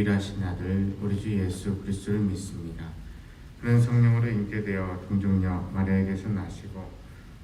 유일하신 아들 우리 주 예수 그리스도를 믿습니다. 그는 성령으로 잉태되어 동정녀 마리아에게서 나시고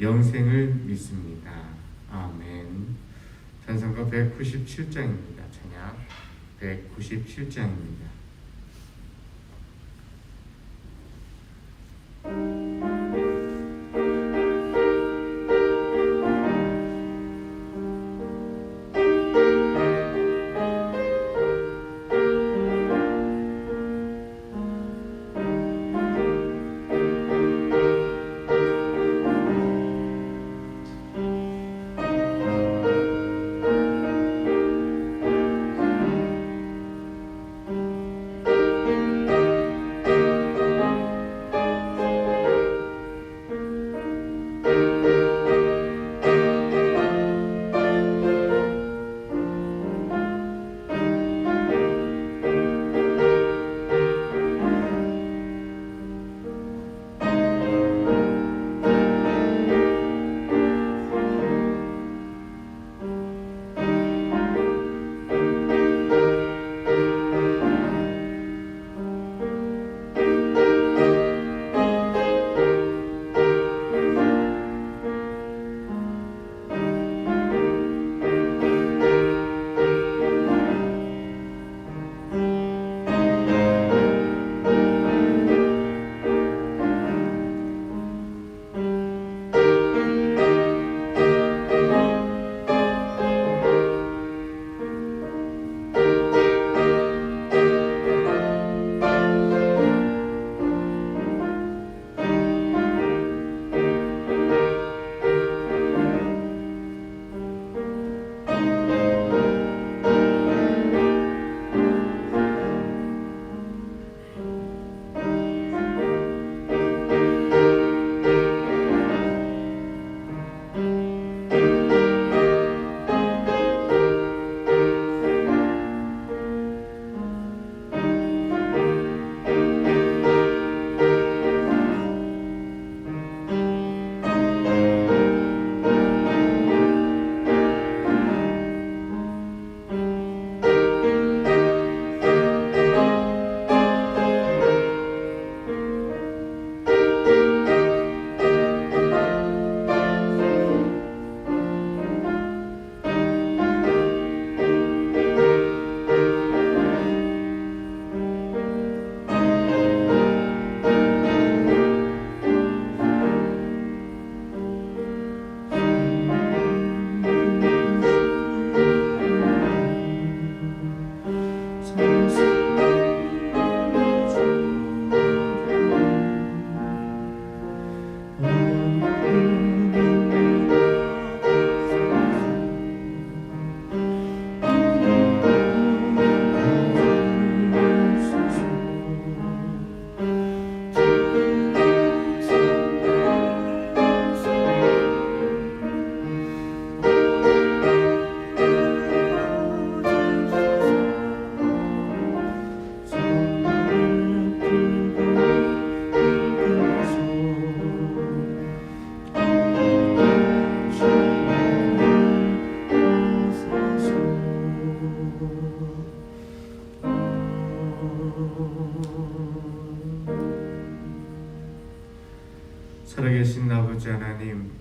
영생을 믿습니다. 아멘. 찬송가 197장입니다. 찬양 197장입니다.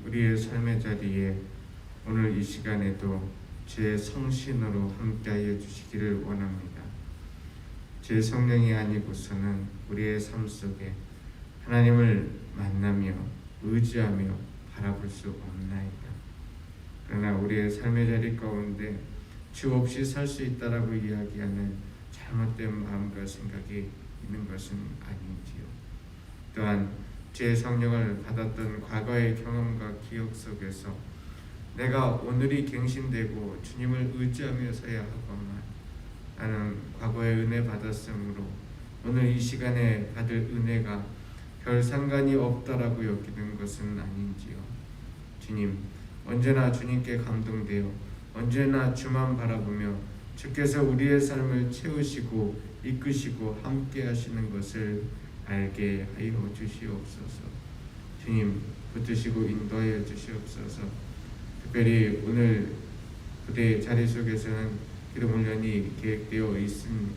우리의 삶의 자리에 오늘 이 시간에도 주의 성신으로 함께하여 주시기를 원합니다. 주의 성령이 아니고서는 우리의 삶 속에 하나님을 만나며 의지하며 바라볼 수 없나이다. 우리의 삶의 자리 가운데 주 없이 살 수 있다라고 이야기하는 잘못된 마음과 생각이 있는 것은 아닌지요. 또한 제 성령을 받았던 과거의 경험과 기억 속에서 내가 오늘이 갱신되고 주님을 의지하며 서야 하건만 나는 과거의 은혜 받았으므로 오늘 이 시간에 받을 은혜가 별 상관이 없다라고 여기는 것은 아닌지요. 주님, 언제나 주님께 감동되어 언제나 주만 바라보며 주께서 우리의 삶을 채우시고 이끄시고 함께 하시는 것을 알게 하여 주시옵소서. 주님, 붙드시고 인도하여 주시옵소서. 특별히 오늘 그대 자리 속에서는 기도 훈련이 계획되어 있음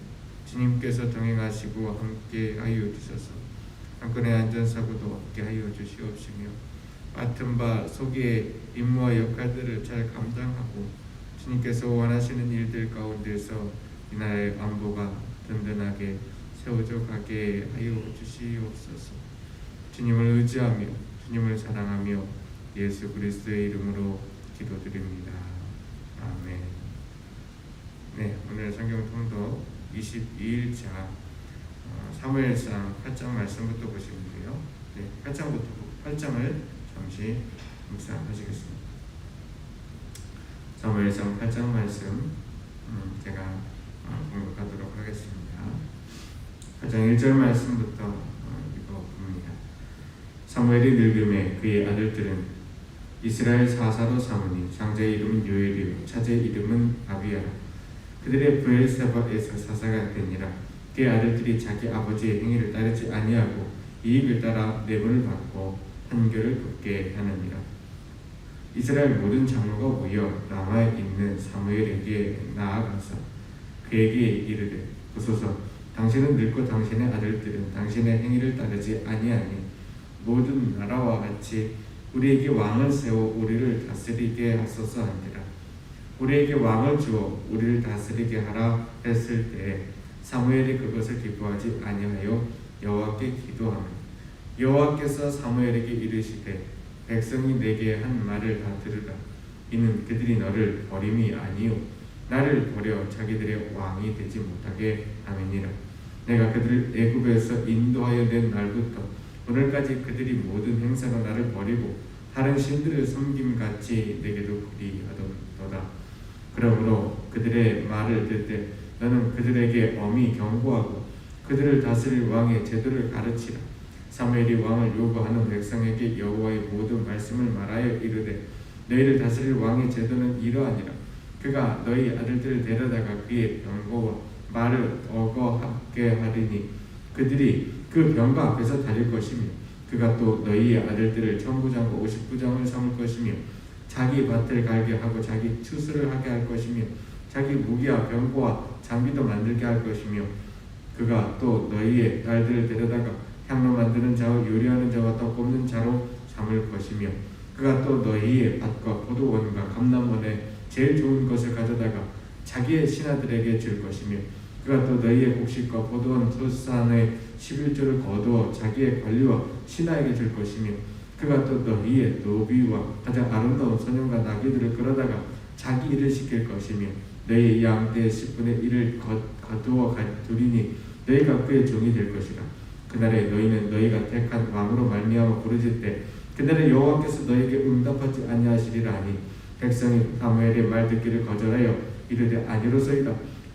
주님께서 동행하시고 함께 하여 주셔서 한 건의 안전사고도 없게 하여 주시옵시며 맡은 바 속의 임무와 역할들을 잘 감당하고 주님께서 원하시는 일들 가운데서 이 나라의 안보가 든든하게 세워져 가게 하여 주시옵소서. 주님을 의지하며 주님을 사랑하며 예수 그리스도의 이름으로 기도드립니다. 아멘. 네, 오늘 성경 통독 22일차 어, 사무엘상 8장 말씀부터 보시면 돼요. 네, 8장부터 8장을 잠시 묵상하시겠습니다. 사무엘상 8장 말씀 음, 제가 어, 공독하도록 하겠습니다. 8장 1절 말씀부터 어, 읽어봅니다. 사무엘이 늙음에 그의 아들들은 이스라엘 사사로 삼으니 장자의 이름은 요엘이요 차제의 이름은 아비야라 그들의 부엘세바에서 사사가 되니라. 그의 아들들이 자기 아버지의 행위를 따르지 아니하고 이익을 따라 내분을 받고 판결을 걷게 하느니라. 이스라엘 모든 장로가 모여 라마에 있는 사무엘에게 나아가서 그에게 이르되 보소서 당신은 늙고 당신의 아들들은 당신의 행위를 따르지 아니하니 모든 나라와 같이 우리에게 왕을 세워 우리를 다스리게 하소서 하니라. 우리에게 왕을 주어 우리를 다스리게 하라 했을 때 사무엘이 그것을 기뻐하지 아니하여 여호와께 기도하며 여호와께서 사무엘에게 이르시되 백성이 내게 한 말을 다 들으라. 이는 그들이 너를 버림이 아니요 나를 버려 자기들의 왕이 되지 못하게 함이니라 내가 그들을 애굽에서 인도하여 낸 날부터 오늘까지 그들이 모든 행사로 나를 버리고 다른 신들을 섬김같이 내게도 그리하도다. 그러므로 그들의 말을 듣되 너는 그들에게 엄히 경고하고 그들을 다스릴 왕의 제도를 가르치라. 사무엘이 왕을 요구하는 백성에게 여호와의 모든 말씀을 말하여 이르되 너희를 다스릴 왕의 제도는 이러하니라. 그가 너희 아들들을 데려다가 그의 병거와 말을 어거하게 하리니 그들이 그 병거 앞에서 달릴 것이며 그가 또 너희의 아들들을 천부장과 오십부장을 삼을 것이며 자기 밭을 갈게 하고 자기 추수를 하게 할 것이며 자기 무기와 병거와 장비도 만들게 할 것이며 그가 또 너희의 딸들을 데려다가 향로 만드는 자와 요리하는 자와 떡 굽는 자로 삼을 것이며 그가 또 너희의 밭과 포도원과 감남원에 제일 좋은 것을 가져다가 자기의 신하들에게 줄 것이며 그가 또 너희의 곡식과 포도원 소산의 11조를 거두어 자기의 관리와 신하에게 줄 것이며 그가 또 너희의 노비와 가장 아름다운 소년과 나귀들을 끌어다가 자기 일을 시킬 것이며 너희 양떼의 10분의 1을 거두어 두리니 너희가 그의 종이 될 것이라. 그날에 너희는 너희가 택한 왕으로 말미암아 부르짖되 그날에 여호와께서 너희에게 응답하지 아니하시리라 하니 백성이 사무엘의 말 듣기를 거절하여 이르되 아니로소이다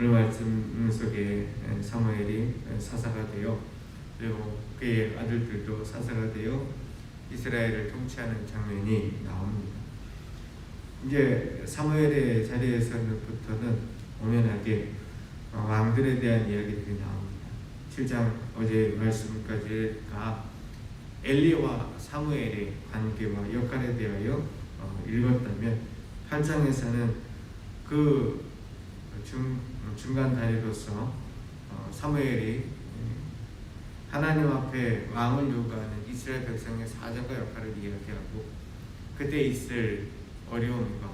오늘 말씀 속에 사무엘이 사사가 되어 그리고 그의 아들들도 사사가 되어 이스라엘을 통치하는 장면이 나옵니다. 이제 사무엘의 자리에서부터는 엄연하게 어, 왕들에 대한 이야기들이 나옵니다. 7장 어제 말씀까지가 엘리와 사무엘의 관계와 역할에 대하여 어, 읽었다면 8장에서는 그 중, 중간 다리로서 어, 사무엘이 하나님 앞에 왕을 요구하는 이스라엘 백성의 사정과 역할을 이야기하고 그때 있을 어려움과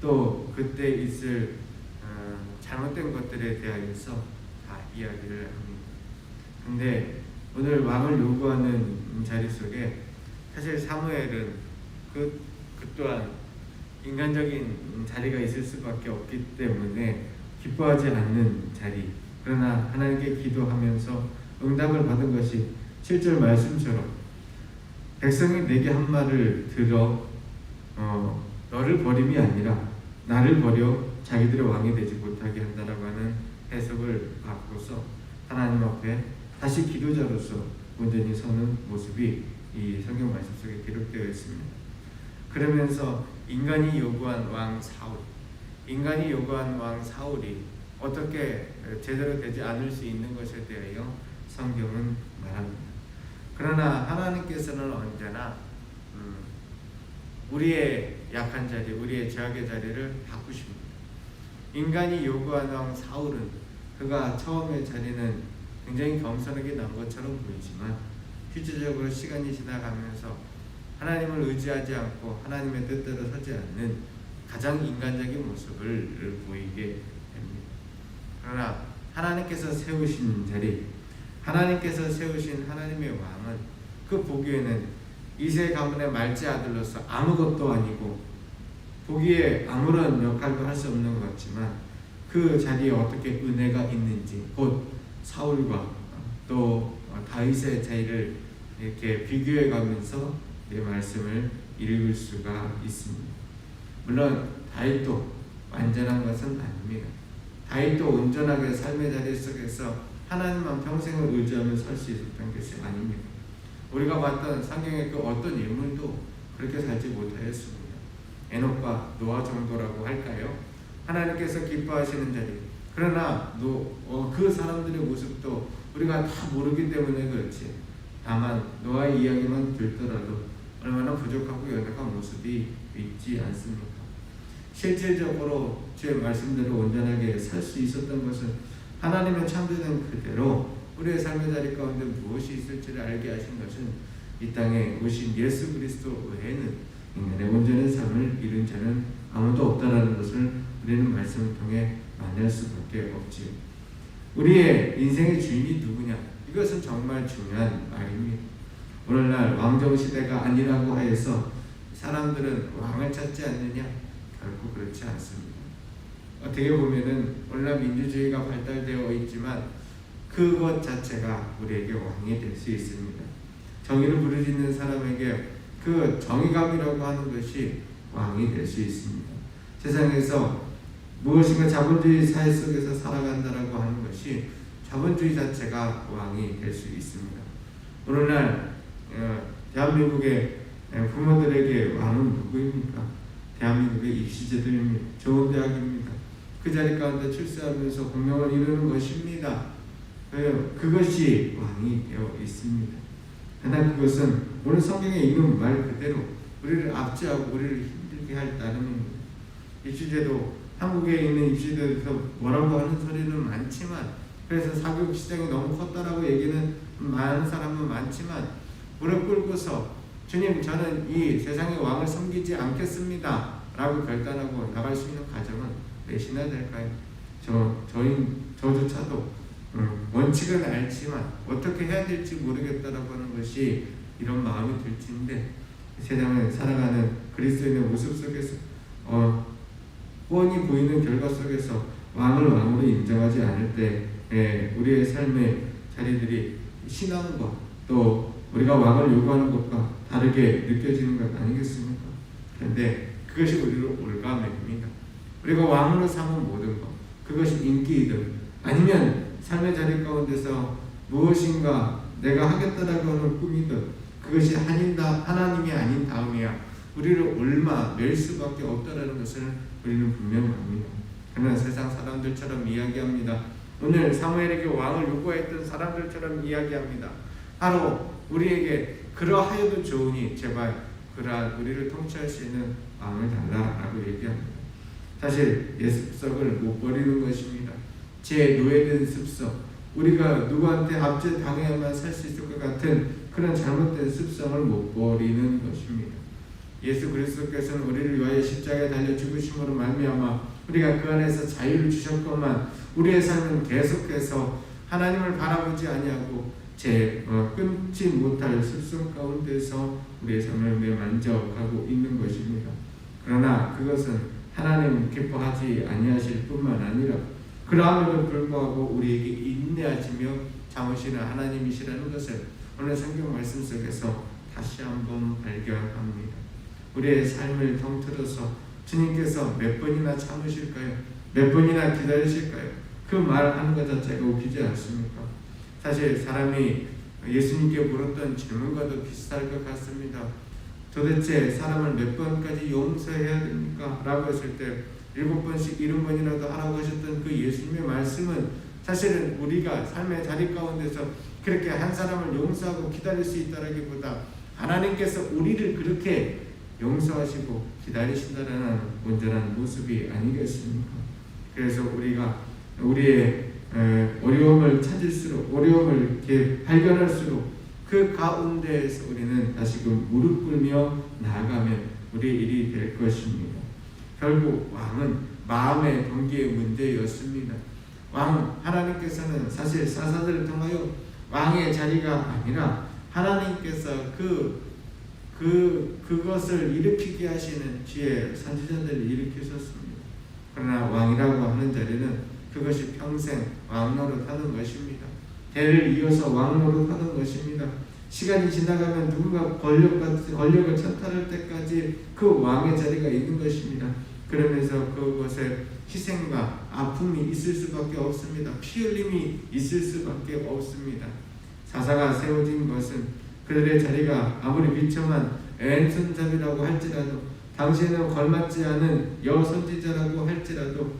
또 그때 있을 어, 잘못된 것들에 대하여서 다 이야기를 합니다. 근데 오늘 왕을 요구하는 자리 속에 사실 사무엘은 그, 그 또한 인간적인 자리가 있을 수밖에 없기 때문에 기뻐하지 않는 자리 그러나 하나님께 기도하면서 응답을 받은 것이 7절 말씀처럼 백성이 내게 한 말을 들어 어, 너를 버림이 아니라 나를 버려 자기들의 왕이 되지 못하게 한다라고 하는 해석을 바꿔서 하나님 앞에 다시 기도자로서 온전히 서는 모습이 이 성경 말씀 속에 기록되어 있습니다. 그러면서 인간이 요구한 왕 사울, 인간이 요구한 왕 사울이 어떻게 제대로 되지 않을 수 있는 것에 대하여 성경은 말합니다. 그러나 하나님께서는 언제나 음, 우리의 약한 자리, 우리의 죄악의 자리를 바꾸십니다. 인간이 요구하는 왕 사울은 그가 처음의 자리는 굉장히 겸손하게 난 것처럼 보이지만 실질적으로 시간이 지나가면서 하나님을 의지하지 않고 하나님의 뜻대로 서지 않는 가장 인간적인 모습을 보이게 됩니다. 그러나 하나님께서 세우신 자리, 하나님께서 세우신 하나님의 왕은 그 보기에는 이세 가문의 말째 아들로서 아무것도 아니고 보기에 아무런 역할도 할 수 없는 것 같지만 그 자리에 어떻게 은혜가 있는지 곧 사울과 또 다윗의 자리를 이렇게 비교해 가면서 내 말씀을 읽을 수가 있습니다. 물론 다윗도 완전한 것은 아닙니다. 다윗도 온전하게 삶의 자리 속에서 하나님만 평생을 의지하며 살 수 있었던 것이 아닙니다. 우리가 봤던 성경의 그 어떤 인물도 그렇게 살지 못하였습니다. 에녹과 노아 정도라고 할까요? 하나님께서 기뻐하시는 자리. 그러나 노, 어, 그 사람들의 모습도 우리가 다 모르기 때문에 그렇지. 다만 노아의 이야기만 들더라도 얼마나 부족하고 연약한 모습이 있지 않습니까? 실질적으로 제 말씀대로 온전하게 살 수 있었던 것은 하나님의 참되는 그대로 우리의 삶의 자리 가운데 무엇이 있을지를 알게 하신 것은 이 땅에 오신 예수 그리스도 외에는 인간의 온전한 삶을 이룬 자는 아무도 없다라는 것을 우리는 말씀을 통해 만날 수밖에 없지요. 우리의 인생의 주인이 누구냐? 이것은 정말 중요한 말입니다. 오늘날 왕정 시대가 아니라고 하여서 사람들은 왕을 찾지 않느냐? 결코 그렇지 않습니다. 어떻게 보면은 오늘날 민주주의가 발달되어 있지만 그것 자체가 우리에게 왕이 될 수 있습니다. 정의를 부르짖는 사람에게 그 정의감이라고 하는 것이 왕이 될 수 있습니다. 세상에서 무엇인가 자본주의 사회 속에서 살아간다라고 하는 것이 자본주의 자체가 왕이 될 수 있습니다. 오늘날 어, 대한민국의 부모들에게 왕은 누구입니까? 대한민국의 입시제도입니다. 좋은 대학입니다. 그 자리 가운데 출세하면서 공명을 이루는 것입니다. 그것이 왕이 되어 있습니다. 그러나 그것은 오늘 성경에 있는 말 그대로 우리를 압제하고 우리를 힘들게 할 따름입니다. 입시제도 한국에 있는 입시제도에서 뭐라고 하는 소리는 많지만 그래서 사교육 시장이 너무 컸다라고 얘기는 많은 사람은 많지만 무릎 꿇고서 주님 저는 이 세상의 왕을 섬기지 않겠습니다 라고 결단하고 나갈 수 있는 과정은 몇이나 될까요? 저, 저희, 저조차도 음, 원칙은 알지만 어떻게 해야 될지 모르겠다라고 하는 것이 이런 마음이 들지인데 세상을 살아가는 그리스도인의 모습 속에서 어, 뻔히 보이는 결과 속에서 왕을 왕으로 인정하지 않을 때 예, 우리의 삶의 자리들이 신앙과 또 우리가 왕을 요구하는 것과 다르게 느껴지는 것 아니겠습니까? 그런데 그것이 우리를 올가맵니다. 우리가 왕으로 삼은 모든 것, 그것이 인기이든 아니면 삶의 자리 가운데서 무엇인가 내가 하겠다라고 하는 꿈이든 그것이 하닌다, 하나님이 아닌 다음이야 우리를 얼마 낼 수밖에 없다라는 것을 우리는 분명합니다. 그러나 세상 사람들처럼 이야기합니다. 오늘 사무엘에게 왕을 요구했던 사람들처럼 이야기합니다. 바로 우리에게 그러하여도 좋으니 제발 그러한 우리를 통치할 수 있는 왕을 달라라고 얘기합니다. 사실 옛 습성을 못 버리는 것입니다. 제 노예된 습성, 우리가 누구한테 압제 당해야만 살 수 있을 것 같은 그런 잘못된 습성을 못 버리는 것입니다. 예수 그리스도께서는 우리를 위하여 십자가에 달려 죽으심으로 말미암아 우리가 그 안에서 자유를 주셨건만 우리의 삶은 계속해서 하나님을 바라보지 아니하고 제 어, 끊지 못할 습성 가운데서 우리의 삶을 매만져가고 있는 것입니다. 그러나 그것은 하나님 기뻐하지 아니하실 뿐만 아니라 그러함에도 불구하고 우리에게 인내하시며 참으시는 하나님이시라는 것을 오늘 성경 말씀 속에서 다시 한번 발견합니다. 우리의 삶을 통틀어서 주님께서 몇 번이나 참으실까요? 몇 번이나 기다리실까요? 그 말하는 것 자체가 웃기지 않습니까? 사실 사람이 예수님께 물었던 질문과도 비슷할 것 같습니다. 도대체 사람을 몇 번까지 용서해야 됩니까? 라고 했을 때 일곱 번씩 일흔 번이라도 하라고 하셨던 그 예수님의 말씀은 사실은 우리가 삶의 자리 가운데서 그렇게 한 사람을 용서하고 기다릴 수 있다라기보다 하나님께서 우리를 그렇게 용서하시고 기다리신다라는 온전한 모습이 아니겠습니까? 그래서 우리가 우리의 어려움을 찾을수록 어려움을 이렇게 발견할수록 그 가운데에서 우리는 다시금 무릎 꿇며 나아가면 우리의 일이 될 것입니다. 결국 왕은 마음의 동기의 문제였습니다. 왕 하나님께서는 사실 사사들을 통하여 왕의 자리가 아니라 하나님께서 그, 그, 그것을 일으키게 하시는 뒤에 선지자들을 일으키셨습니다. 그러나 왕이라고 하는 자리는 그것이 평생 왕노릇 하는 것입니다. 대를 이어서 왕노릇 하는 것입니다. 시간이 지나가면 누군가 권력, 권력을 찬탈할 때까지 그 왕의 자리가 있는 것입니다. 그러면서 그곳에 희생과 아픔이 있을 수밖에 없습니다. 피 흘림이 있을 수밖에 없습니다. 사사가 세워진 것은 그들의 자리가 아무리 비참한 앤손잡이라고 할지라도 당신은 걸맞지 않은 여선지자라고 할지라도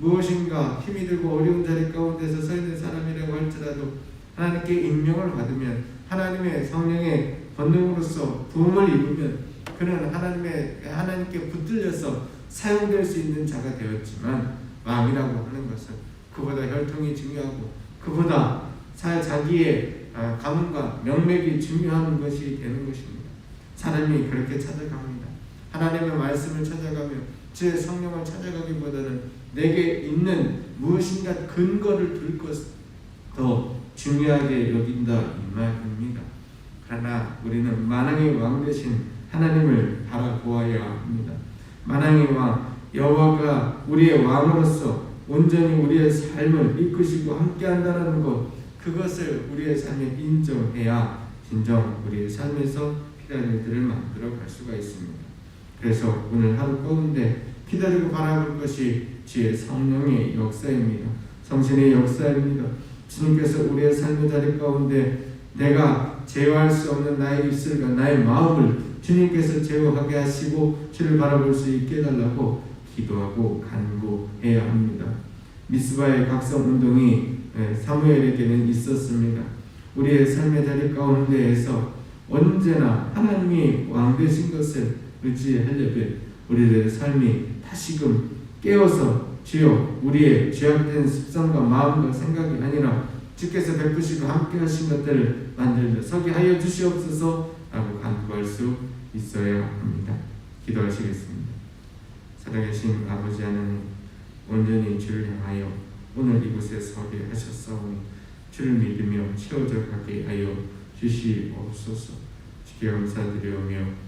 무엇인가 힘이 들고 어려운 자리 가운데서 서 있는 사람이라고 할지라도 하나님께 임명을 받으면 하나님의 성령의 권능으로서 부음을 입으면 그는 하나님의 하나님께 붙들려서 사용될 수 있는 자가 되었지만 왕이라고 하는 것은 그보다 혈통이 중요하고 그보다 자기의 아, 가문과 명맥이 중요한 것이 되는 것입니다. 사람이 그렇게 찾아갑니다. 하나님의 말씀을 찾아가며 제 성령을 찾아가기보다는 내게 있는 무엇인가 근거를 둘 것 더 중요하게 여긴다 이 말입니다. 그러나 우리는 만왕의 왕 대신 하나님을 바라보아야 합니다. 만왕의 왕 여호와가 우리의 왕으로서 온전히 우리의 삶을 이끄시고 함께한다는 것 그것을 우리의 삶에 인정해야 진정 우리의 삶에서 피라미드를 만들어 갈 수가 있습니다. 그래서 오늘 하루 가운데 기다리고 바라볼 것이 주의 성령의 역사입니다. 성신의 역사입니다. 주님께서 우리의 삶의 자리 가운데 내가 제어할 수 없는 나의 입술과 나의 마음을 주님께서 제어하게 하시고 주를 바라볼 수 있게 해달라고 기도하고 간구해야 합니다. 미스바의 각성 운동이 사무엘에게는 있었습니다. 우리의 삶의 자리 가운데에서 언제나 하나님이 왕 되신 것을 의지하려면 우리들의 삶이 다시금 깨어서 주여 우리의 죄악된 습성과 마음과 생각이 아니라 주께서 베푸시고 함께 하신 것들을 만들며 서게 하여 주시옵소서 라고 간구할 수 있어야 합니다. 기도하시겠습니다. 살아계신 아버지 하나님 온전히 주를 향하여 오늘 이곳에 서게 하셨사오니 주를 믿으며 채워져 가게 하여 주시옵소서 주께 감사드리오며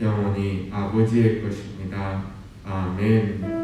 영원히 아버지의 것입니다. 아멘